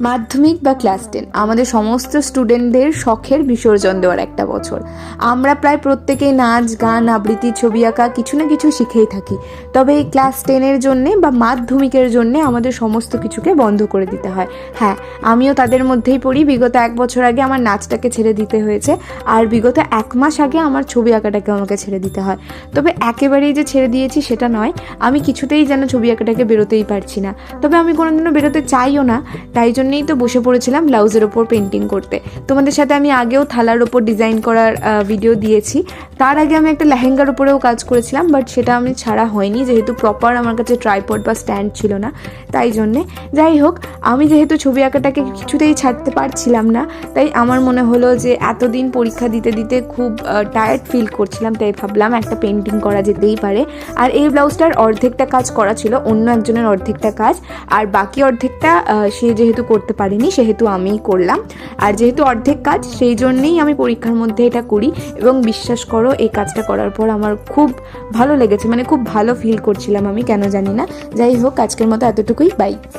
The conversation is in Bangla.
মাধ্যমিক বা ক্লাস টেন। আমাদের সমস্ত স্টুডেন্টদের শখের বিসর্জন দেওয়ার একটা বছর। আমরা প্রায় প্রত্যেকেই নাচ, গান, আবৃত্তি, ছবি আঁকা কিছু না কিছু শিখেই থাকি। তবে এই ক্লাস টেনের জন্যে বা মাধ্যমিকের জন্যে আমাদের সমস্ত কিছুকে বন্ধ করে দিতে হয়। হ্যাঁ আমিও তাদের মধ্যেই পড়ি। বিগত এক বছর আগে আমার নাচটাকে ছেড়ে দিতে হয়েছে। আর বিগত এক মাস আগে আমার ছবি আঁকাটাকে আমাকে ছেড়ে দিতে হয়। তবে একেবারেই যে ছেড়ে দিয়েছি সেটা নয়। আমি কিছুতেই যেন ছবি আঁকাটাকে বেরোতেই পারছি না। তবে আমি কোনোদিনও বেরোতে চাইও না। তাই জন্যেই তো বসে পড়েছিলাম ব্লাউজের ওপর পেন্টিং করতে। তোমাদের সাথে আমি আগেও থালার ওপর ডিজাইন করার ভিডিও দিয়েছি। তার আগে আমি একটা লেহেঙ্গার উপরেও কাজ করেছিলাম বাট সেটা আমি ছাড়া হয়নি, যেহেতু প্রপার আমার কাছে ট্রাইপড বা স্ট্যান্ড ছিল না, তাই জন্যে। যাই হোক, আমি যেহেতু ছবি আঁকাটাকে কিছুতেই ছাড়তে পারছিলাম না, তাই আমার মনে হলো যে এতদিন পরীক্ষা দিতে দিতে খুব টায়ার্ড ফিল করছিলাম, তাই ভাবলাম একটা পেন্টিং করা যেতেই পারে। আর এই ব্লাউজটার অর্ধেকটা কাজ করা ছিল, অন্য একজনের অর্ধেকটা কাজ, আর বাকি অর্ধেকটা সে যেহেতু করতে পারিনি, সেহেতু আমিই করলাম। আর যেহেতু অর্ধেক কাজ, সেই জন্যেই আমি পরীক্ষার মধ্যে এটা করি এবং বিশ্বাস করো, এই কাজটা করার পর আমার খুব ভালো লেগেছে মানে খুব ভালো ফিল করছিলাম আমি, কেন জানি না। যাই হোক, আজকের মতো এতটুকুই বাই